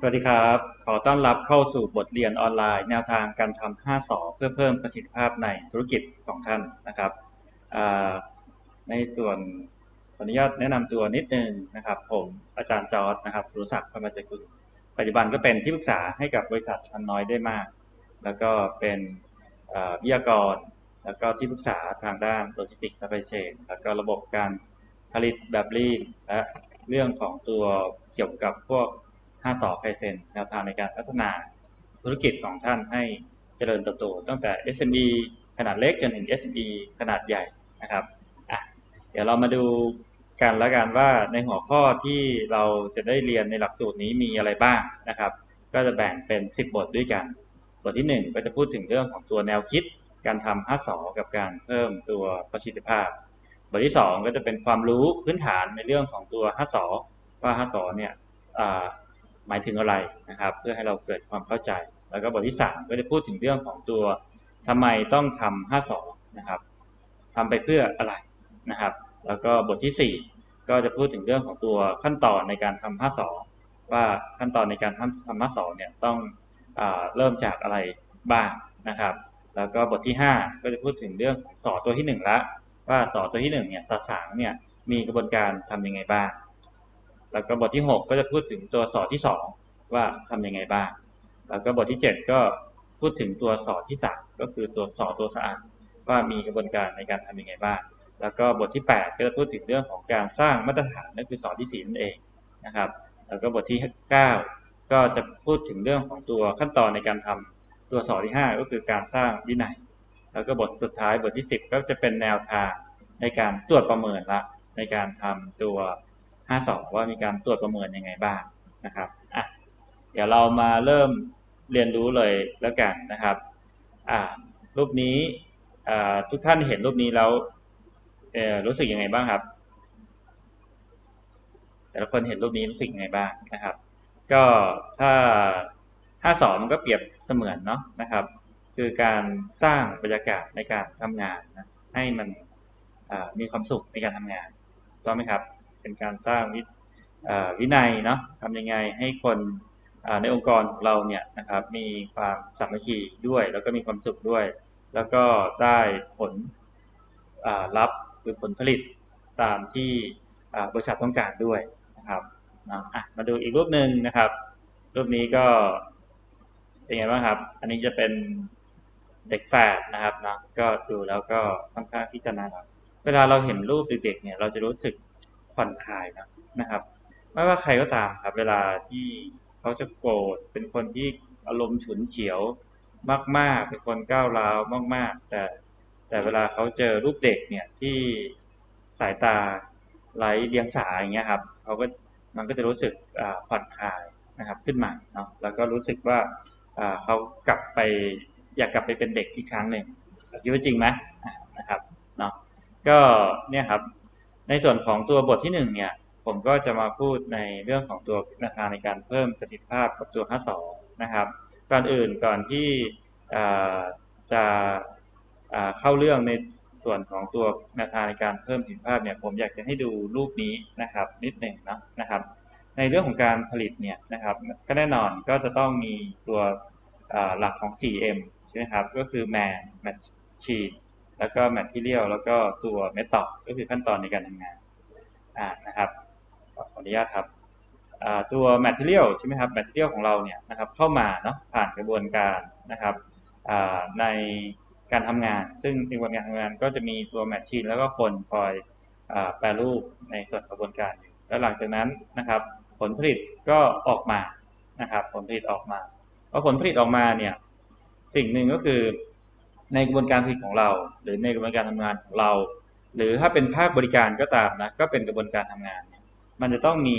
สวัสดีครับ ขอต้อนรับเข้าสู่บทเรียนออนไลน์ แนวทางการทำ5สอเพื่อเพิ่มประสิทธิภาพในธุรกิจของท่านนะครับ ในส่วนขออนุญาตแนะนำตัวนิดนึงนะครับ ผมอาจารย์จอร์ดนะครับรู้ศักดิ์พระมาจกุลปัจจุบันก็เป็นที่ปรึกษาให้กับบริษัทชันน้อยได้มาก แล้วก็เป็นวิทยากร แล้วก็ที่ปรึกษาทางด้านโลจิสติกส์ซัพพลายเชนแล้วก็ระบบการผลิตแบบลีนและเรื่องของตัวเกี่ยวกับพวก 5สอไคเซนแนวทางในการพัฒนาธุรกิจของท่านให้เจริญเติบโตตั้งแต่ SME ขนาดเล็กจนถึง SME ขนาดใหญ่นะครับอะเดี๋ยวเรามาดูกันแล้วกันว่าในหัวข้อที่เราจะได้เรียนในหลักสูตรนี้มีอะไรบ้างนะครับ ก็จะแบ่งเป็น 10 บทด้วยกัน บทที่ 1 ก็จะพูดถึงเรื่องของตัวแนวคิด การทำ5สอกับการเพิ่มตัวประสิทธิภาพ บทที่ 2 ก็จะเป็นความรู้พื้นฐานในเรื่องของตัว5สอว่า5สอเนี่ย หมายถึงอะไรนะครับ เพื่อให้เราเกิดความเข้าใจ แล้วก็บทที่3ก็จะพูดถึงเรื่องของตัวทำไมต้องทำ5สองนะครับทำไปเพื่ออะไรนะครับ แล้วก็บทที่4ก็จะพูดถึงเรื่องของตัวขั้นตอนในการทำ5สองว่าขั้นตอนในการทำทำ5สองเนี่ยต้องอเริ่มจากอะไรบ้างนะครับ แล้วก็บทที่5ก็จะพูดถึงเรื่องของสอตัวที่1ละว่าสอตัวที่1เนี่ยสสางเนี่ยมีกระบวนการทำยังไงบ้าง แล้วก็บทที่ 6 ก็จะพูดถึงตัวสอที่ 2 ว่าทำยังไงบ้าง แล้วก็บทที่ 7 ก็พูดถึงตัวสอที่ 3 ก็คือตัวสอตัวสะอาดว่ามีกระบวนการในการทำยังไงบ้าง แล้วก็บทที่ 8 ก็จะพูดถึงเรื่องของการสร้างมาตรฐานนั่นคือสอที่4นั่นเองนะครับ แล้วก็บทที่ 9 ก็จะพูดถึงเรื่องของตัวขั้นตอนในการทำตัวสอที่ 5 ก็คือการสร้างวินัย แล้วก็บทสุดท้ายบทที่ 10 ก็จะเป็นแนวทางในการตรวจประเมินละในการทำตัว 5 2 ว่ามีการตรวจประเมินยังไงบ้างนะครับอะเดี๋ยวเรามาเริ่มเรียนรู้เลยแล้วกันนะครับอ่ารูปนี้อ่าทุกท่านเห็นรูปนี้แล้วเออรู้สึกยังไงบ้างครับ แต่ละคนเห็นรูปนี้รู้สึกยังไงบ้างนะครับ ก็ถ้าห้าสองมันก็เปรียบเสมือนเนาะนะครับ คือการสร้างบรรยากาศในการทำงานนะให้มันมีความสุขในการทำงานถูกต้องไหมครับ เป็นการสร้างวิวินัยเนาะทำยังไงให้คนในองค์กรของเราเนี่ยนะครับมีความสามัคคีด้วย แล้วก็มีความสุขด้วย แล้วก็ได้ผลอ่าลัพธ์คือผลผลิตตามที่บริษัทต้องการด้วยนะครับมาดูอีกรูปหนึ่งนะครับ รูปนี้ก็เป็นไงบ้างครับ อันนี้จะเป็นเด็กแฝดนะครับนะก็ดูแล้วก็ค่อนข้างที่จน่ารักเวลาเราเห็นรูปเด็กๆเนี่ยเราจะรู้สึก ผ่อนคลายนะนะครับ ไม่ว่าใครก็ตามครับ เวลาที่เขาจะโกรธเป็นคนที่อารมณ์ฉุนเฉียวมาก ๆ เป็นคนก้าวร้าวมาก ๆ แต่แต่เวลาเขาเจอรูปเด็กเนี่ยที่สายตาไร้เดียงสาอย่างเงี้ยครับเขาก็มันก็จะรู้สึกผ่อนคลายนะครับขึ้นมาเนาะแล้วก็รู้สึกว่าเขากลับไปอยากกลับไปเป็นเด็กอีกครั้งหนึ่งคิดว่าจริงไหมนะครับเนาะก็เนี่ยครับ ในส่วนของตัวบทที่หนึ่งเนี่ยผมก็จะมาพูดในเรื่องของตัวแนวทาในการเพิ่มประสิทธิภาพกับตัว52นะครับก่อนอื่นก่อนที่จะเข้าเรื่องในส่วนของตัวแนวทางในการเพิ่มประสิทธิภาพเนี่ยผมอยากจะให้ดูรูปนี้นะครับนิดหนึ่งนะนะครับ ในเรื่องของการผลิตเนี่ยนะครับก็แน่นอนก็จะต้องมีตัวหลักของ 4M ใช่ไหมครับก็คือ man machine แล้วก็ material แล้วก็ตัว method ก็คือขั้นตอนในการทำงานอ่านะครับขออนุญาตครับอ่าตัว material ใช่ไหมครับ material ของเราเนี่ยนะครับเข้ามาเนาะผ่านกระบวนการนะครับอ่าในการทำงาน ซึ่งในกระบวนการทำงานก็จะมีตัว machine แล้วก็คนคอยอ่าแปรรูปในส่วนกระบวนการอยู่แล้วหลังจากนั้นนะครับ ผลผลิตก็ออกมานะครับ ผลผลิตออกมาพอผลผลิตออกมาเนี่ยสิ่งหนึ่งก็คือ ในกระบวนการผลิตของเรา หรือในกระบวนการทำงานของเรา หรือถ้าเป็นภาคบริการก็ตามนะก็เป็นกระบวนการทำงาน มันจะต้องมี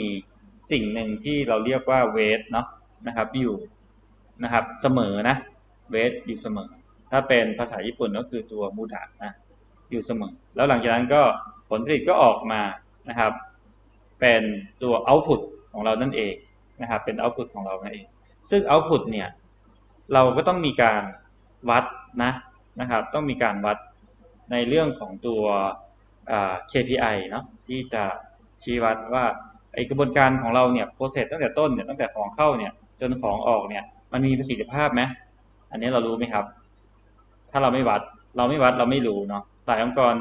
สิ่งหนึ่งที่เราเรียกว่าเวทเนาะนะครับอยู่นะครับเสมอนะเวทอยู่เสมอ ถ้าเป็นภาษาญี่ปุ่นก็คือตัวมูดะนะอยู่เสมอ แล้วหลังจากนั้นก็ผลผลิตก็ออกมานะครับ เป็นตัว output ของเรานั่นเองนะครับ เป็น output ของเรานั่นเอง ซึ่ง output เนี่ย เราก็ต้องมีการวัดนะ นะครับ ต้องมีการวัดในเรื่องของตัว KPI เนาะที่จะชี้วัดว่าไอกระบวนการของเราเนี่ย process ตั้งแต่ต้นเนี่ยตั้งแต่ของเข้าเนี่ยจนของออกเนี่ย มันมีประสิทธิภาพไหมอันนี้เรารู้ไหมครับ ถ้าเราไม่วัด เราไม่วัดเราไม่รู้เนาะหลายองค์กร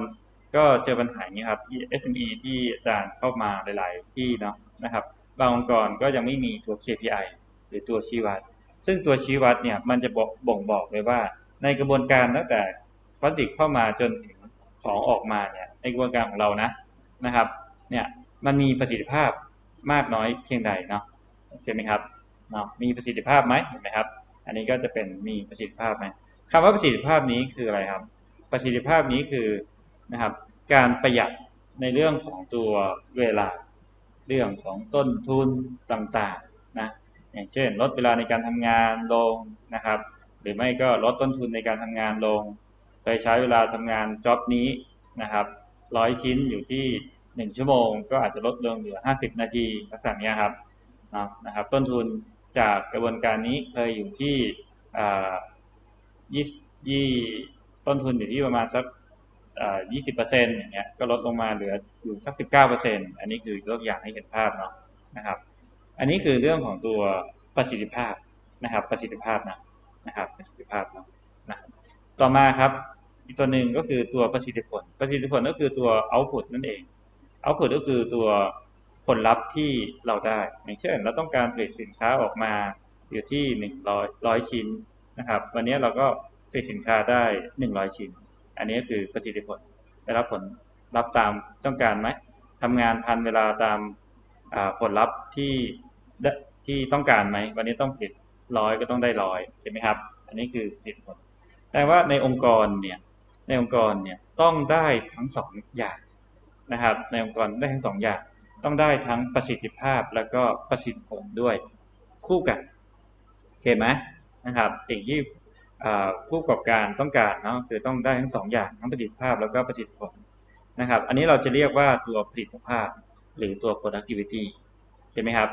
ก็เจอปัญหาอย่างนี้ครับ SME ที่อาจารย์เข้ามาหลาย ๆ ที่เนาะนะครับ บางองค์กรก็ยังไม่มีตัว KPI หรือตัวชี้วัด ซึ่งตัวชี้วัดเนี่ยมันจะบอกบ่งบอกเลยว่า ในกระบวนการตั้งแต่พลาสติกเข้ามาจนถึงของออกมาเนี่ยในกระบวนการของเรานะนะครับ เนี่ยมันมีประสิทธิภาพมากน้อยเพียงใดเนาะโอเคไหมครับเนาะมีประสิทธิภาพไหมเห็นไหมครับ อันนี้ก็จะเป็นมีประสิทธิภาพไหมคำว่าประสิทธิภาพนี้คืออะไรครับ ประสิทธิภาพนี้คือนะครับ การประหยัดในเรื่องของตัวเวลาเรื่องของต้นทุนต่างๆนะอย่างเช่น ลดเวลาในการทำงานลงนะครับ หรือไม่ก็ลดต้นทุนในการทำงานลงเคยใช้เวลาทำงานจ็อบนี้นะครับร้อยชิ้นอยู่ที่หนึ่งชั่วโมง ก็อาจจะลดลงเหลือห้าสิบนาทีลักษณะนี้ครับนะครับ ต้นทุนจากกระบวนการนี้เคยอยู่ที่ยี่ยี่ต้นทุนอยู่ที่ประมาณสักยี่สิบเปอร์เซ็นต์อย่างเงี้ยก็ลดลงมาเหลืออยู่สักสิบเก้าเปอร์เซ็นต์อันนี้คือยกอย่างให้เห็นภาพเนาะนะครับ อันนี้คือเรื่องของตัวประสิทธิภาพนะครับ ประสิทธิภาพนะ นะครับประสิทธิภาพนะนะต่อมาครับ อีกตัวหนึ่งก็คือตัวประสิทธิผล ประสิทธิผลก็คือตัว output นั่นเอง output ก็คือตัวผลลัพธ์ที่เราได้อย่างเช่น เราต้องการผลิตสินค้าออกมาอยู่ที่หนึ่งร้อยร้อยชิ้นนะครับ วันนี้เราก็ผลิตสินค้าได้หนึ่งร้อยชิ้น อันนี้ก็คือประสิทธิผลได้รับผลลัพธ์ตามต้องการไหมทำงานทันเวลาตามผลลัพธ์ที่ที่ต้องการไหม วันนี้ต้องผลิต ร้อยก็ต้องได้ร้อยใช่ไหมครับ อันนี้คือประสิทธิผลแต่ว่าในองค์กรเนี่ยในองค์กรเนี่ยต้องได้ทั้งสองอย่างนะครับ ในองค์กรได้ทั้งสองอย่าง ต้องได้ทั้งประสิทธิภาพแล้วก็ประสิทธิผลด้วยคู่กันโอเคไหมนะครับ สิ่งที่ผู้ประกอบการต้องการเนาะคือต้องได้ทั้งสองอย่างทั้งประสิทธิภาพแล้วก็ประสิทธิผลนะครับ อันนี้เราจะเรียกว่าตัวผลิตภาพหรือตัว productivity ใช่ไหมครับ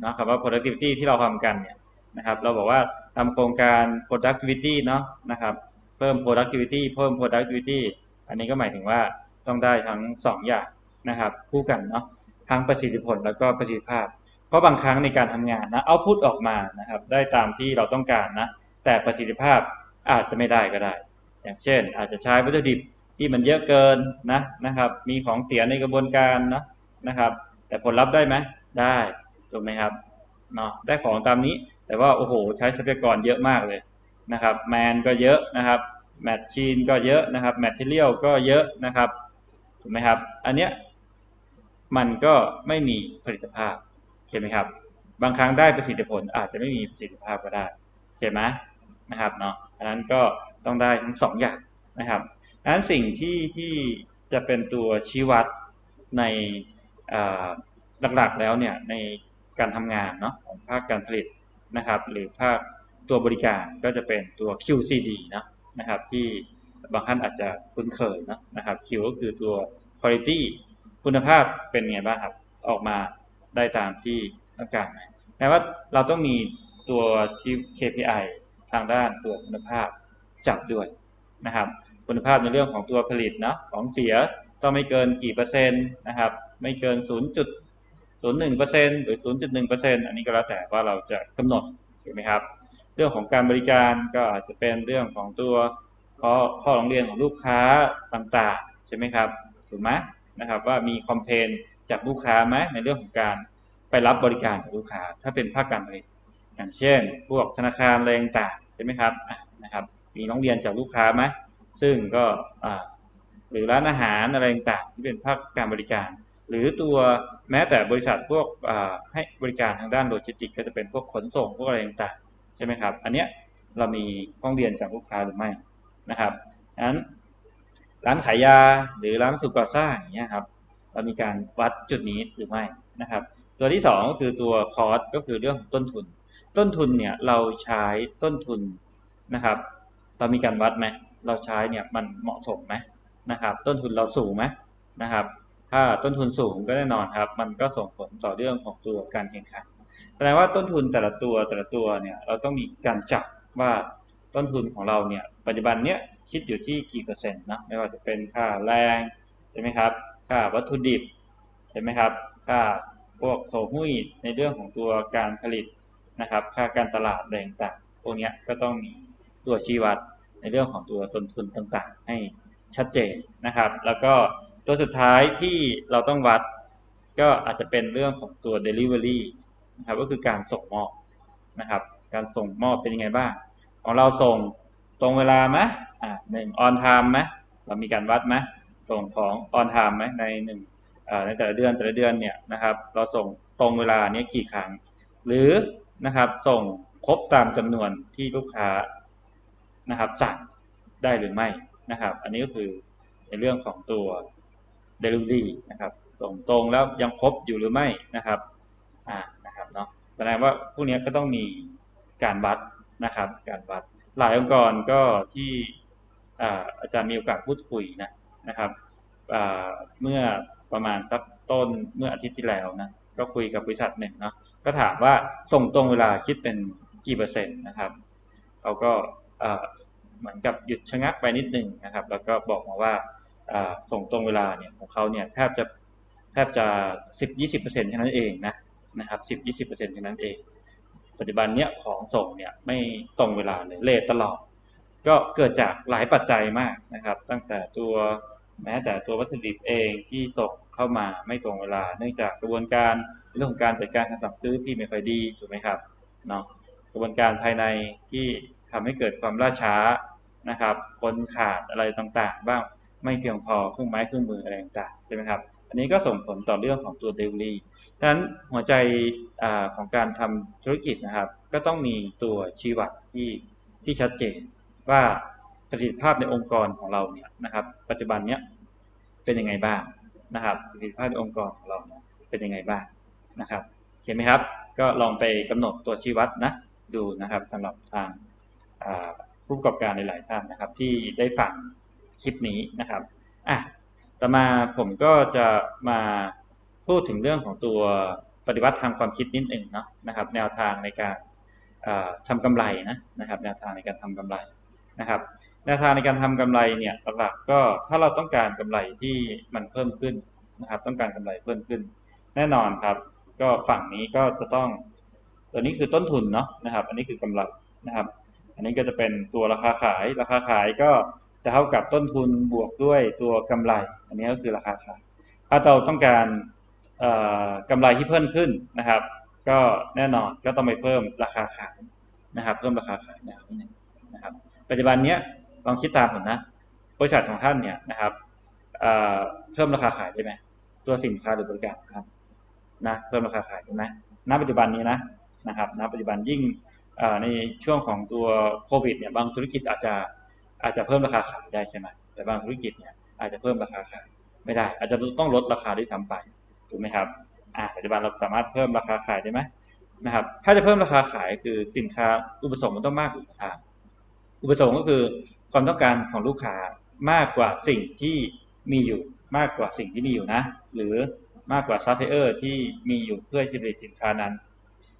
เนาะคำว่า productivity ที่เราทำกันเนี่ย นะครับ เราบอกว่าทำโครงการ productivity เนาะนะครับ เพิ่ม productivity เพิ่ม productivity อันนี้ก็หมายถึงว่าต้องได้ทั้งสองอย่างนะครับ คู่กันเนาะทั้งประสิทธิผลแล้วก็ประสิทธิภาพ เพราะบางครั้งในการทำงานนะเอาพุทออกมานะครับ ได้ตามที่เราต้องการนะแต่ประสิทธิภาพอาจจะไม่ได้ก็ได้ อย่างเช่น อาจจะใช้วัตถุดิบที่มันเยอะเกินนะนะครับ มีของเสียในกระบวนการนะนะครับ แต่ผลลัพธ์ได้ไหมได้ถูกไหมครับ เนาะได้ของตามนี้ แต่ว่าโอ้โหใช้ทรัพยากรเยอะมากเลยนะครับแมนก็เยอะนะครับแมชชีนก็เยอะนะครับแมทเทียลก็เยอะนะครับถูกไหมครับ อันเนี้ยมันก็ไม่มีผลิตภาพเห็นไหมครับ บางครั้งได้ประสิทธิผลอาจจะไม่มีประสิทธิภาพก็ได้เห็นไหมนะครับเนาะอันนั้นก็ต้องได้ทั้งสองอย่างนะครับดังนั้นสิ่งที่ที่จะเป็นตัวชี้วัดในหลักๆแล้วเนี่ยใน การทำงานเนาะของภาคการผลิตนะครับ หรือภาคตัวบริการก็จะเป็นตัว QCD นะนะครับที่บางท่านอาจจะคุ้นเคยนะนะครับ Q ก็คือตัว quality คุณภาพเป็นไงบ้างครับ ออกมาได้ตามที่ต้องการไหมแม้ว่าเราต้องมีตัว KPI ทางด้านตัวคุณภาพจับด้วยนะครับ คุณภาพในเรื่องของตัวผลิตนะของเสียต้องไม่เกินกี่เปอร์เซ็นต์นะครับ ไม่เกิน 0.1%หรือ0.1%อันนี้ก็แล้วแต่ว่าเราจะกำหนดถูกไหมครับ เรื่องของการบริการก็อาจจะเป็นเรื่องของตัวข้อข้อร้องเรียนของลูกค้าต่างๆใช่ไหมครับถูกไหมนะครับว่ามีคอมเพนจากลูกค้าไหมในเรื่องของการไปรับบริการจากลูกค้า ถ้าเป็นภาคการผลิตอย่างเช่น พวกธนาคารอะไรต่างๆใช่ไหมครับนะครับ มีน้องเรียนจากลูกค้าไหมซึ่งก็หรือร้านอาหารอะไรต่างๆที่เป็นภาคการบริการ หรือตัวแม้แต่บริษัทพวกให้บริการทางด้านโลจิสติกก็จะเป็นพวกขนส่งพวกอะไรต่างๆใช่ไหมครับ อันเนี้ยเรามีห้องเรียนจากลูกค้าหรือไม่นะครับนั้นร้านขายยาหรือร้านสุก่อสร้างอย่างเงี้ยครับเรามีการวัดจุดนี้หรือไม่นะครับ ตัวที่สองก็คือตัวคอสก็คือเรื่องต้นทุน ต้นทุนเนี่ยเราใช้ต้นทุนนะครับ เรามีการวัดไหมเราใช้เนี่ยมันเหมาะสมไหมนะครับ ต้นทุนเราสูงไหมนะครับ ถ้าต้นทุนสูงก็แน่นอนครับ มันก็ส่งผลต่อเรื่องของตัวการแข่งขันแปลว่าต้นทุนแต่ละตัวแต่ละตัวเนี่ยเราต้องมีการจับว่าต้นทุนของเราเนี่ยปัจจุบันเนี้ยคิดอยู่ที่กี่เปอร์เซ็นต์นะไม่ว่าจะเป็นค่าแรงใช่ไหมครับค่าวัตถุดิบใช่ไหมครับค่าพวกโซหุ้ยในเรื่องของตัวการผลิตนะครับ ค่าการตลาดแรงต่างๆพวกนี้ก็ต้องมีตัวชี้วัดในเรื่องของตัวต้นทุนต่างๆ ให้ชัดเจนนะครับ แล้วก็ ตัวสุดท้ายที่เราต้องวัดก็อาจจะเป็นเรื่องของตัว delivery นะครับ ก็คือการส่งมอบนะครับ การส่งมอบเป็นยังไงบ้าง ของเราส่งตรงเวลาไหมอ่าหนึ่ง on time ไหมเรามีการวัดไหมส่งของ on time ไหมในหนึ่งในแต่ละเดือนแต่ละเดือนเนี่ยนะครับ เราส่งตรงเวลาเนี้กี่ครั้ง หรือนะครับส่งครบตามจำนวนที่ลูกค้านะครับสั่งได้หรือไม่นะครับ อันนี้ก็คือในเรื่องของตัว delivery นะครับ ส่งตรงแล้วยังครบอยู่หรือไม่นะครับอ่านะครับเนาะแสดงว่าพวกนี้ก็ต้องมีการวัดนะครับ การวัดหลายองค์กรก็ที่อ่าอาจารย์มีโอกาสพูดคุยนะนะครับอ่าเมื่อประมาณสักต้นเมื่ออาทิตย์ที่แล้วนะก็คุยกับบริษัทหนึ่งเนาะก็ถามว่าส่งตรงเวลาคิดเป็นกี่เปอร์เซ็นต์นะครับเขาก็เหมือนกับหยุดชะงักไปนิดหนึ่งนะครับ แล้วก็บอกมาว่า ส่งตรงเวลาเนี่ยของเขาเนี่ยแทบจะแทบจะสิบยี่สิบเปอร์เซ็นต์แค่นั้นเองนะนะครับสิบยี่สิบเปอร์เซ็นต์แค่นั้นเอง ปัจจุบันเนี้ยของส่งเนี่ยไม่ตรงเวลาเลยเลทตลอด ก็เกิดจากหลายปัจจัยมากนะครับ ตั้งแต่ตัวแม้แต่ตัววัตถุดิบเองที่ส่งเข้ามาไม่ตรงเวลา เนื่องจากกระบวนการเรื่องของการจัดการการสั่งซื้อที่ไม่ค่อยดีถูกไหมครับเนาะกระบวนการภายในที่ทำให้เกิดความล่าช้านะครับคนขาดอะไรต่างๆ บ้าง ไม่เพียงพอเครื่องไม้เครื่องมืออะไรต่างๆใช่ไหมครับอันนี้ก็ส่งผลต่อเรื่องของตัวเดลิเวอรี่ดังนั้นหัวใจอของการทำธุรกิจนะครับ ก็ต้องมีตัวชี้วัดที่ที่ชัดเจนว่าประสิทธิภาพในองค์กรของเราเนี่ยนะครับ ปัจจุบันเนี้ยเป็นยังไงบ้างนะครับ ประสิทธิภาพในองค์กรของเราเนี่ยเป็นยังไงบ้างนะครับเห็นไหมครับ ก็ลองไปกำหนดตัวชี้วัดนะดูนะครับสำหรับทางผู้ประกอบการหลาย ๆ ท่านนะครับ ที่ได้ฟัง คลิปนี้นะครับอะต่อมาผมก็จะมาพูดถึงเรื่องของตัวปฏิวัติทางความคิดนิดหนึ่งเนาะนะครับ แนวทางในการอ่าทำกำไรนะนะครับ แนวทางในการทำกำไรนะครับแนวทางในการทำกำไรเนี่ยหลักๆก็ถ้าเราต้องการกำไรที่มันเพิ่มขึ้นนะครับ ต้องการกำไรเพิ่มขึ้น แน่นอนครับ ก็ฝั่งนี้ก็จะต้องตัวนี้คือต้นทุนเนาะนะครับ อันนี้คือกำไรนะครับ อันนี้ก็จะเป็นตัวราคาขาย ราคาขายก็ จะเท่ากับต้นทุนบวกด้วยตัวกำไร อันนี้ก็คือราคาขายถ้าเราต้องการเอ่อกำไรที่เพิ่มขึ้นนะครับ ก็แน่นอนก็ต้องไปเพิ่มราคาขายนะครับ เพิ่มราคาขายนวนิดหนึ่งนะครับ ปัจจุบันเนี้ยลองคิดตามผมนะบริษัทของท่านเนี่ยนะครับเพิ่มราคาขายได้ไหมตัวสินค้าหรือบริการครับนะเพิ่มราคาขายได้ไหมณปัจจุบันนี้นะนะครับณปัจจุบันยิ่งในช่วงของตัวโควิดเนี่ยบางธุรกิจอาจจะ อาจจะเพิ่มราคาขายได้ใช่ไหมแต่บางธุรกิจเนี่ยอาจจะเพิ่มราคาขายไม่ได้ อาจจะต้องลดราคาด้วยซ้ำไปถูกไหมครับอ่าปัจจุบันเราสามารถเพิ่มราคาขายได้ไหมนะครับ ถ้าจะเพิ่มราคาขายคือสินค้าอุปสงค์มันต้องมากกว่าอุปทานอุปสงค์ก็คือความต้องการของลูกค้ามากกว่าสิ่งที่มีอยู่มากกว่าสิ่งที่มีอยู่นะ หรือมากกว่าซัพพลายเออร์ที่มีอยู่เพื่อจะผลิตสินค้านั้น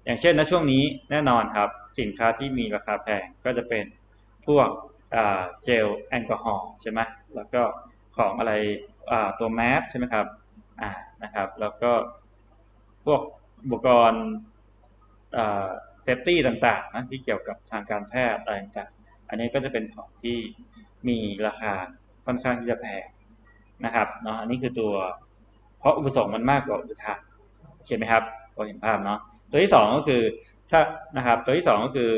อย่างเช่นในช่วงนี้แน่นอนครับ สินค้าที่มีราคาแพงก็จะเป็นพวก เจลแอลกอฮอล์ใช่ไหมแล้วก็ของอะไรตัวแมสใช่ไหมครับอ่านะครับ แล้วก็พวกอุปกรณ์เซฟตี้ต่างๆนะที่เกี่ยวกับทางการแพทย์อะไรต่างๆ อันนี้ก็จะเป็นของที่มีราคาค่อนข้างที่จะแพงนะครับเนาะอันนี้คือตัวเพราะอุปสงค์มันมากกว่าอุปทานโอเคไหมครับพอเห็นภาพเนาะตัวที่สองก็คือถ้านะครับ ตัวที่สองก็คือ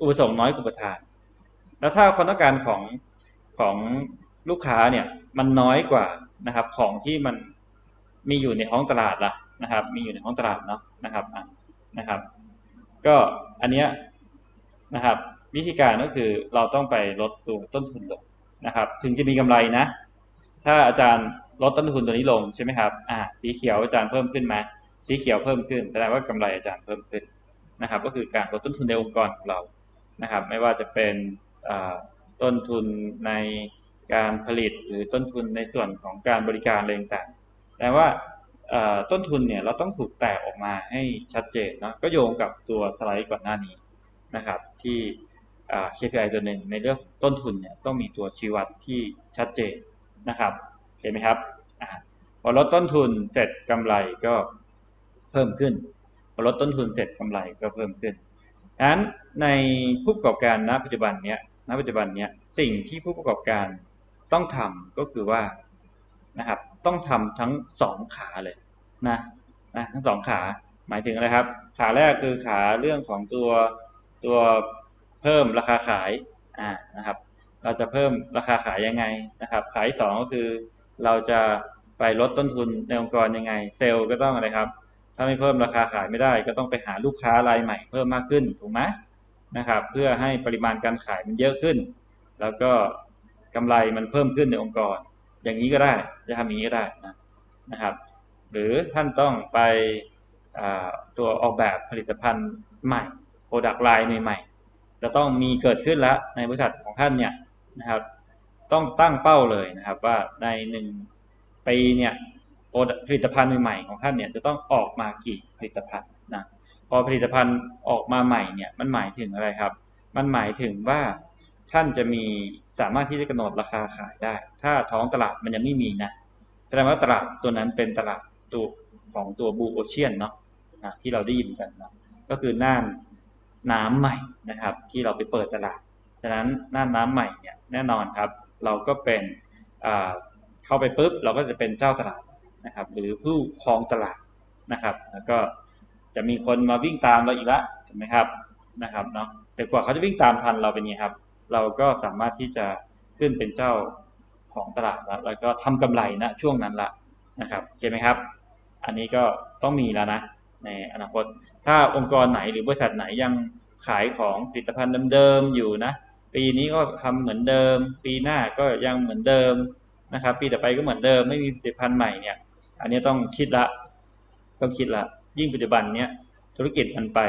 อุปสงค์น้อยกว่าอุปทาน แล้วถ้าความต้องการของของลูกค้าเนี่ยมันน้อยกว่านะครับ ของที่มันมีอยู่ในท้องตลาดละนะครับ มีอยู่ในท้องตลาดเนาะนะครับอะนะครับ ก็อันเนี้ยนะครับ วิธีการก็คือเราต้องไปลดตัวต้นทุนลงนะครับ ถึงจะมีกำไรนะ ถ้าอาจารย์ลดต้นทุนตัวนี้ลงใช่ไหมครับอ่าสีเขียวอาจารย์เพิ่มขึ้นไหมสีเขียวเพิ่มขึ้นแสดงว่ากำไรอาจารย์เพิ่มขึ้นนะครับ ก็คือการลดต้นทุนในองค์กรของเรานะครับ ไม่ว่าจะเป็น ต้นทุนในการผลิตหรือต้นทุนในส่วนของการบริการอะไรต่างๆแต่ว่าต้นทุนเนี่ยเราต้องถูกแตกออกมาให้ชัดเจนเนาะก็โยงกับตัวสไลด์ก่อนหน้านี้นะครับ ที่ KPI ตัวหนึ่งในเรื่องต้นทุนเนี่ยต้องมีตัวชี้วัดที่ชัดเจนนะครับเห็นไหมครับพอลดต้นทุนเสร็จกำไรก็เพิ่มขึ้นพอลดต้นทุนเสร็จกำไรก็เพิ่มขึ้นดังนั้นในผู้ประกอบการณปัจจุบันเนี้ย ณปัจจุบันเนี้ยสิ่งที่ผู้ประกอบการต้องทำก็คือว่านะครับ ต้องทำทั้งสองขาเลยนะนะทั้งสองขาหมายถึงอะไรครับ ขาแรกคือขาเรื่องของตัวตัวเพิ่มราคาขายอ่านะครับ เราจะเพิ่มราคาขายยังไงนะครับ ขายสองก็คือเราจะไปลดต้นทุนในองค์กรยังไง เซลล์ก็ต้องอะไรครับ ถ้าไม่เพิ่มราคาขายไม่ได้ ก็ต้องไปหาลูกค้ารายใหม่เพิ่มมากขึ้นถูกไหม นะครับ เพื่อให้ปริมาณการขายมันเยอะขึ้น แล้วก็กำไรมันเพิ่มขึ้นในองค์กร อย่างนี้ก็ได้จะทำอย่างนี้ก็ได้นะนะครับ หรือท่านต้องไปตัวออกแบบผลิตภัณฑ์ใหม่โปรดักต์ไลน์ใหม่ๆจะต้องมีเกิดขึ้นแล้วในบริษัทของท่านเนี่ยนะครับ ต้องตั้งเป้าเลยนะครับ ว่าในหนึ่งปีเนี่ยผลิตภัณฑ์ใหม่ๆของท่านเนี่ยจะต้องออกมากี่ผลิตภัณฑ์นะ พอผลิตภัณฑ์ออกมาใหม่เนี่ยมันหมายถึงอะไรครับ มันหมายถึงว่าท่านจะมีสามารถที่จะกำหนดราคาขายได้ ถ้าท้องตลาดมันยังไม่มีนะแสดงว่าตลาดตัวนั้นเป็นตลาดตัวของตัวบูโอเชียนเนาะที่เราได้ยินกันนะก็คือน่านน้ำใหม่นะครับ ที่เราไปเปิดตลาดฉะนั้นน่านน้ำใหม่เนี่ยแน่นอนครับ เราก็เป็นเข้าไปปุ๊บ เราก็จะเป็นเจ้าตลาดนะครับ หรือผู้ครองตลาดนะครับ แล้วก็ จะมีคนมาวิ่งตามเราอีกละถูกไหมครับนะครับเนาะแต่กว่าเขาจะวิ่งตามทันเราเป็นไงครับ เราก็สามารถที่จะขึ้นเป็นเจ้าของตลาดแล้วแล้วก็ทำกำไรนะช่วงนั้นละนะครับเห็นไหมครับ อันนี้ก็ต้องมีแล้วนะในอนาคต ถ้าองค์กรไหนหรือบริษัทไหนยังขายของผลิตภัณฑ์เดิมๆอยู่นะ ปีนี้ก็ทำเหมือนเดิม ปีหน้าก็ยังเหมือนเดิมนะครับ ปีต่อไปก็เหมือนเดิม ไม่มีผลิตภัณฑ์ใหม่เนี่ย อันนี้ต้องคิดละ ต้องคิดละ ยิ่งปัจจุบันเนี้ยธุรกิจมันไป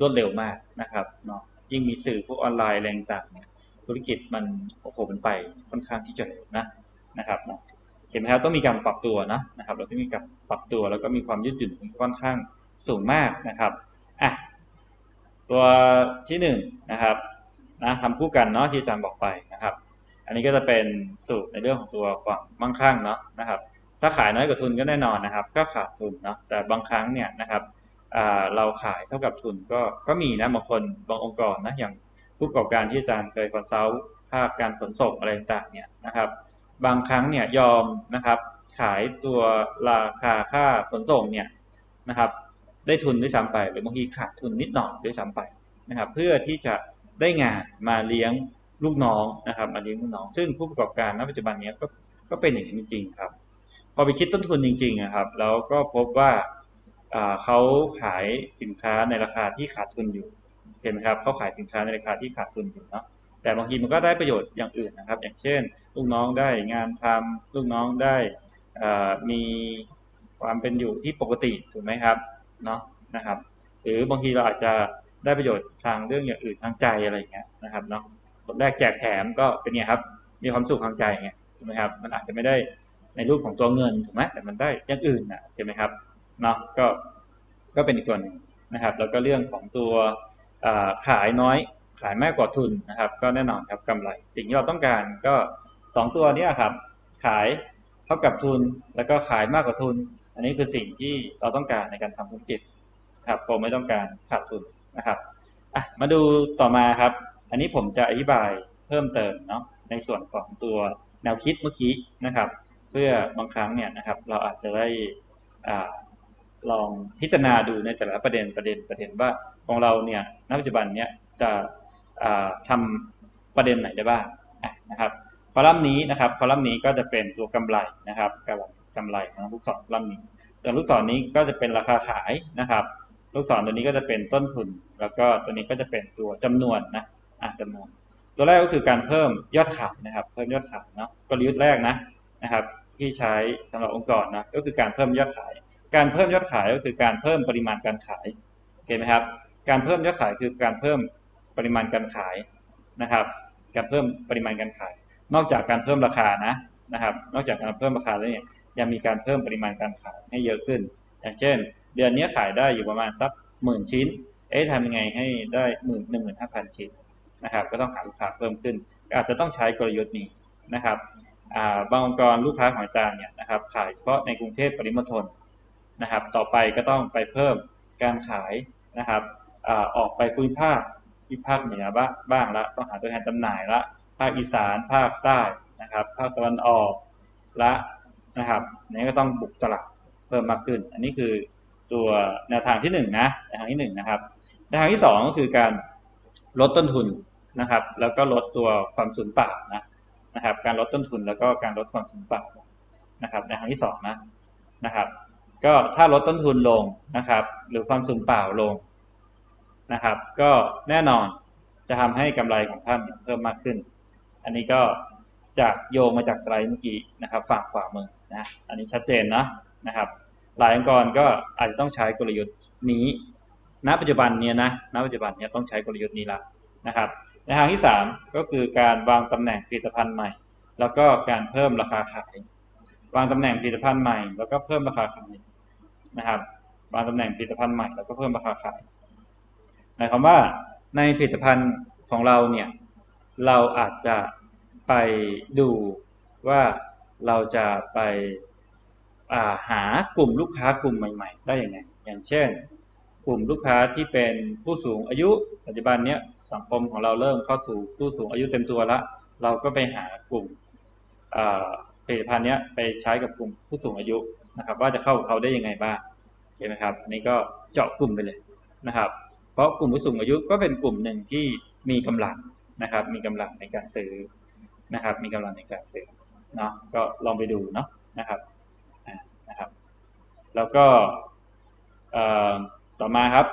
รวดเร็วมากนะครับเนาะยิ่งมีสื่อพวกออนไลน์แรงต่างเนี่ยธุรกิจมันโอ้โหมันไปค่อนข้างที่จะเร็วนะนะครับเนาะเห็นไหมครับต้องมีการปรับตัวนะนะครับ เราต้องมีการปรับตัวแล้วก็มีความยืดหยุ่นค่อนข้างสูงมากนะครับอะตัวที่หนึ่งนะครับนะทำคู่กันเนาะที่อาจารย์บอกไปนะครับ อันนี้ก็จะเป็นสูตรในเรื่องของตัวความมั่งคั่งเนาะนะครับ ถ้าขายน้อยกว่าทุนก็แน่นอนนะครับ ก็ขาดทุนเนาะแต่บางครั้งเนี่ยนะครับเราขายเท่ากับทุนก็ก็มีนะบางคนบางองค์กรนะอย่างผู้ประกอบการที่อาจารย์เคยคอนซัลท์ภาคการขนส่งอะไรต่างเนี่ยนะครับ บางครั้งเนี่ยยอมนะครับขายตัวราคาค่าขนส่งเนี่ยนะครับได้ทุนด้วยซ้ำไปหรือบางทีขาดทุนนิดหน่อยด้วยซ้ำไปนะครับ เพื่อที่จะได้งานมาเลี้ยงลูกน้องนะครับมาเลี้ยงลูกน้อง ซึ่งผู้ประกอบการณปัจจุบันนี้ก็ก็เป็นอย่างนี้จริงๆครับ อไปคิดต้นทุนจริงๆนะครับ แล้วก็พบว่าเขาขายสินค้าในราคาที่ขาดทุนอยู่ เห็นไหมครับเขาขายสินค้าในราคาที่ขาดทุนอยู่เนาะแต่บางทีมันก็ได้ประโยชน์อย่างอื่นนะครับ อย่างเช่น ลูกน้องได้งานทำลูกน้องได้มีความเป็นอยู่ที่ปกติถูกไหมครับเนาะนะครับ หรือบางทีเราอาจจะได้ประโยชน์ทางเรื่องอย่างอื่นทางใจอะไรเงี้ยนะครับเนาะผลแรกแจกแถมก็เป็นไงครับ มีความสุขทางใจไงถูกไหมครับ มันอาจจะไม่ได้ ในรูปของตัวเงินถูกไหมแต่มันได้อย่างอื่นนะใช่ไหมครับเนาะก็ก็เป็นอีกตัวหนึ่งนะครับ แล้วก็เรื่องของตัวขายน้อยขายมากกว่าทุนนะครับ ก็แน่นอนครับกำไร สิ่งที่เราต้องการก็สองตัวนี้ครับ ขายเท่ากับทุน แล้วก็ขายมากกว่าทุน อันนี้คือสิ่งที่เราต้องการในการทำธุรกิจครับผมไม่ต้องการขาดทุนนะครับอะมาดูต่อมาครับ อันนี้ผมจะอธิบายเพิ่มเติมเนาะในส่วนของตัวแนวคิดเมื่อกี้นะครับ เพื่อบางครั้งเนี่ยนะครับ เราอาจจะได้อลองพิจารณาดูในแต่ละประเด็นประเด็นประเด็นว่าของเราเนี่ยณปัจจุบันเนี่ยจะทำประเด็นไหนได้บ้างนะครับคอลัมน์นี้นะครับคอลัมน์นี้ก็จะเป็นตัวกำไรนะครับกำกำไรของลูกศรลำนี้ส่วลูกศรนี้ก็จะเป็นราคาขายนะครับ ลูกศรตัวนี้ก็จะเป็นต้นทุน แล้วก็ตัวนี้ก็จะเป็นตัวจำนวนนะอะจำนวน ตัวแรกก็คือการเพิ่มยอดขายนะครับ เพิ่มยอดขายเนาะกลยุทธ์แรกนะนะครับ ที่ใช้สำหรับองค์กรนะก็คือการเพิ่มยอดขาย การเพิ่มยอดขายก็คือการเพิ่มปริมาณการขายเห็นไหมครับ การเพิ่มยอดขายคือการเพิ่มปริมาณการขายนะครับ การเพิ่มปริมาณการขาย นอกจากการเพิ่มราคานะนะครับ นอกจากการเพิ่มราคาแล้วเนี่ยยังมีการเพิ่มปริมาณการขายให้เยอะขึ้น อย่างเช่น เดือนนี้ขายได้อยู่ประมาณสักหมื่นชิ้น เอ๊ะทำยังไงให้ได้หมื่นหนึ่งหมื่นห้าพันชิ้นนะครับ ก็ต้องหาลูกค้าเพิ่มขึ้น อาจจะต้องใช้กลยุทธ์นี้นะครับ บางองค์กรลูกค้าของอาจารย์เนี่ยนะครับขายเฉพาะในกรุงเทพปริมณฑลนะครับ ต่อไปก็ต้องไปเพิ่มการขายนะครับอออกไปภูมิภาคที่ภาคเหนือบ้างบ้างละต้องหาตัวแทนจำหน่ายละภาคอีสานภาคใต้นะครับ ภาคตะวันออกละนะครับนนี้ก็ต้องบุกตลาดเพิ่มมากขึ้น อันนี้คือตัวแนวทางที่หนึ่งนะแนวทางที่หนึ่งนะครับแนวทางที่สองก็คือการลดต้นทุนนะครับ แล้วก็ลดตัวความสูญเปล่านะ นะครับ การลดต้นทุนแล้วก็การลดความสูญเปล่านะครับแนวทางที่สองนะนะครับ ก็ถ้าลดต้นทุนลงนะครับ หรือความสูญเปล่าลงนะครับ ก็แน่นอนจะทำให้กำไรของท่านเพิ่มมากขึ้น อันนี้ก็จะโยงมาจากสไลด์เมื่อกี้นะครับ ฝั่งขวามือนะ อันนี้ชัดเจนนะนะครับ หลายองค์กรก็อาจจะต้องใช้กลยุทธ์นี้ ณ ปัจจุบันเนี้ยนะ ณ ปัจจุบันเนี้ยต้องใช้กลยุทธ์นี้ละนะครับ ในทางที่สามก็คือการวางตำแหน่งผลิตภัณฑ์ใหม่ แล้วก็การเพิ่มราคาขายวางตำแหน่งผลิตภัณฑ์ใหม่ แล้วก็เพิ่มราคาขายนะครับวางตำแหน่งผลิตภัณฑ์ใหม่แล้วก็เพิ่มราคาขายหมายความว่าในผลิตภัณฑ์ของเราเนี่ยเราอาจจะไปดูว่าเราจะไปหากลุ่มลูกค้ากลุ่มใหม่ ๆ ได้ยังไงอย่างเช่น กลุ่มลูกค้าที่เป็นผู้สูงอายุปัจจุบันเนี้ย สังคมของเราเริ่มเข้าสู่ผู้สูงอายุเต็มตัวแล้วเราก็ไปหากลุ่มผลิตภัณฑ์นี้ไปใช้กับกลุ่มผู้สูงอายุนะครับ ว่าจะเข้าเขาได้ยังไงบ้างเห็นไหมครับอันนี้ก็เจาะกลุ่มไปเลยนะครับ เพราะกลุ่มผู้สูงอายุก็เป็นกลุ่มหนึ่งที่มีกำลังนะครับ มีกำลังในการซื้อนะครับ มีกำลังในการซื้อเนาะก็ลองไปดูเนาะนะครับนะครับ แล้วก็ต่อมาครับ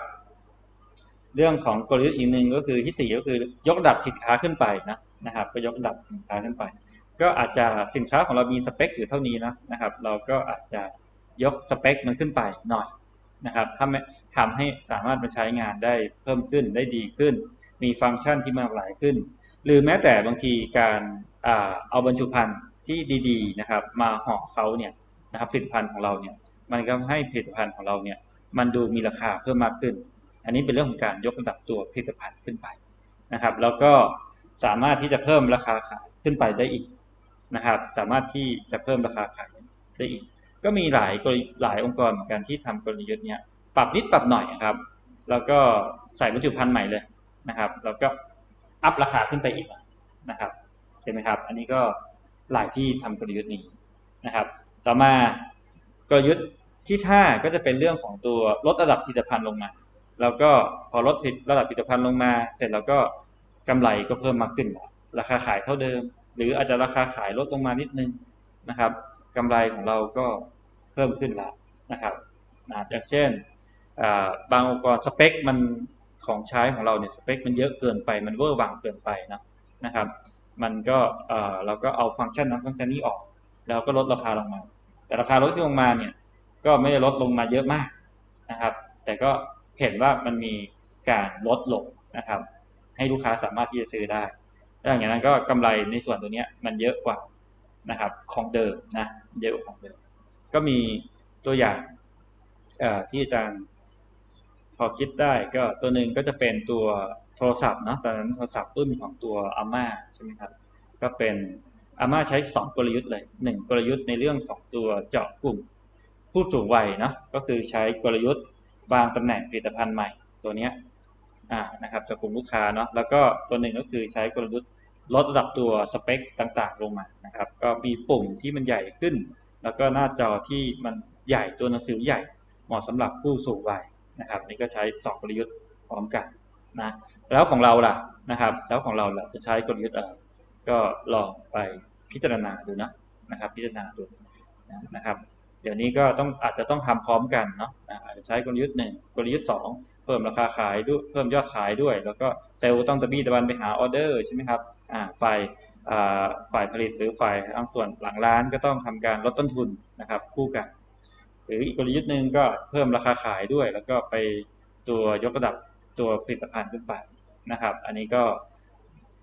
เรื่องของกลยุทธ์อีกหนึ่งก็คือที่สี่ก็คือยกดับสินค้าขึ้นไปนะนะครับ ก็ยกดับสินค้าขึ้นไป ก็อาจจะสินค้าของเรามีสเปคอยู่เท่านี้นะนะครับ เราก็อาจจะยกสเปคมันขึ้นไปหน่อยนะครับทำทำให้สามารถมาใช้งานได้เพิ่มขึ้นได้ดีขึ้น มีฟังก์ชันที่มากหลายขึ้น หรือแม้แต่บางทีการเอาบรรจุภัณฑ์ที่ดีๆนะครับ มาห่อเขาเนี่ยนะครับผลิตภัณฑ์ของเราเนี่ย มันก็ให้ผลิตภัณฑ์ของเราเนี่ย มันดูมีราคาเพิ่มมากขึ้น อันนี้เป็นเรื่องของการยกระดับตัวผลิตภัณฑ์ขึ้นไปนะครับ แล้วก็สามารถที่จะเพิ่มราคาขายขึ้นไปได้อีกนะครับ สามารถที่จะเพิ่มราคาขายได้อีก ก็มีหลายหลายองค์กรเหมือนกันที่ทำกลยุทธ์เนี้ยปรับนิดปรับหน่อยครับ แล้วก็ใส่บรรจุภัณฑ์ใหม่เลยนะครับ แล้วก็อัพราคาขึ้นไปอีกนะครับใช่ไหมครับ อันนี้ก็หลายที่ทำกลยุทธ์นี้นะครับ ต่อมากลยุทธ์ที่ห้าก็จะเป็นเรื่องของตัวลดระดับผลิตภัณฑ์ลงมา แล้วก็พอลดระดับผลิตภัณฑ์ลงมา เสร็จแล้วก็กำไรก็เพิ่มมากขึ้น ราคาขายเท่าเดิม หรืออาจจะราคาขายลดลงมานิดนึงนะครับกำไรของเราก็เพิ่มขึ้นแล้วนะครับนะอย่างเช่นบางองค์กรสเปคมันของใช้ของเราเนี่ยสเปคมันเยอะเกินไปมันเวอร์วังเกินไปนะนะครับ มันก็เราก็เอาฟังก์ชันนั้นฟังก์ชันนี้ออก แล้วก็ลดราคาลงมา แต่ราคาลดลงมาเนี่ยก็ไม่ได้ลดลงมาเยอะมากนะครับ แต่ก็ เห็นว่ามันมีการลดลงนะครับ ให้ลูกค้าสามารถที่จะซื้อได้ดังนั้นก็กำไรในส่วนตัวนี้มันเยอะกว่านะครับ ของเดิมนะเยอะกว่าของเดิม ก็มีตัวอย่างที่อาจารย์พอคิดได้ก็ตัวหนึ่งก็จะเป็นตัวโทรศัพท์เนาะตอนนั้นโทรศัพท์รุ่นของตัวอาม่าใช่ไหมครับ ก็เป็นอาม่าใช้สองกลยุทธ์เลยหนึ่งกลยุทธ์ในเรื่องของตัวเจาะกลุ่มผู้สูงวัยเนาะก็คือใช้กลยุทธ์ วางตำแหน่งผลิตภัณฑ์ใหม่ตัวนี้อ่านะครับจากกลุ่มลูกค้าเนาะแล้วก็ตัวหนึ่งก็คือใช้กลยุทธ์ลดระดับตัวสเปคต่างๆ ลงมานะครับ ก็มีปุ่มที่มันใหญ่ขึ้น แล้วก็หน้าจอที่มันใหญ่ตัวหนังสือใหญ่เหมาะสำหรับผู้สูงวัยนะครับ นี่ก็ใช้สองกลยุทธ์พร้อมกันนะแล้วของเราล่ะนะครับ แล้วของเราล่ะจะใช้กลยุทธ์อะไรก็ลองไปพิจารณาดูนะนะครับ พิจารณาดูนะครับ เดี๋ยวนี้ก็ต้องอาจจะต้องทำพร้อมกันเนาะอาจจะใช้กลยุทธ์หนึ่งกลยุทธ์สองเพิ่มราคาขายด้วยเพิ่มยอดขายด้วย แล้วก็เซลล์ต้องตะบี้ตะบันไปหาออเดอร์ใช่ไหมครับอ่าฝ่ายฝ่ายผลิตหรือฝ่ายทางส่วนหลังร้านก็ต้องทำการลดต้นทุนนะครับ คู่กัน หรืออีกกลยุทธ์หนึ่งก็เพิ่มราคาขายด้วย แล้วก็ไปตัวยกระดับตัวผลิตภัณฑ์ขึ้นไปนะครับ อันนี้ก็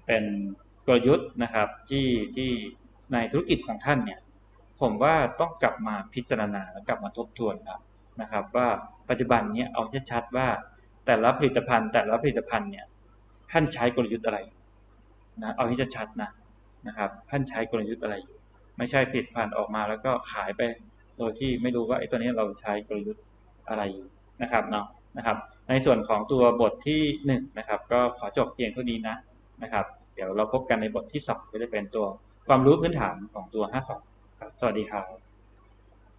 เป็นกลยุทธ์นะครับที่ที่ในธุรกิจของท่านเนี่ย ผมว่าต้องกลับมาพิจารณาและกลับมาทบทวนครับนะครับ ว่าปัจจุบันนี้เอาชัดๆว่าแต่ละผลิตภัณฑ์ แต่ละผลิตภัณฑ์เนี่ยท่านใช้กลยุทธ์อะไรนะเอาให้ชัดๆนะนะครับ ท่านใช้กลยุทธ์อะไร ไม่ใช่ผลิตภัณฑ์ออกมาแล้วก็ขายไป โดยที่ไม่รู้ว่าไอ้ตัวนี้เราใช้กลยุทธ์อะไรอยู่นะครับเนาะนะครับ ในส่วนของตัวบทที่หนึ่งนะครับ ก็ขอจบเพียงเท่านี้นะนะครับ เดี๋ยวเราพบกันในบทที่สองก็จะเป็นตัวความรู้พื้นฐานของตัว 52ครับ สวัสดีครับ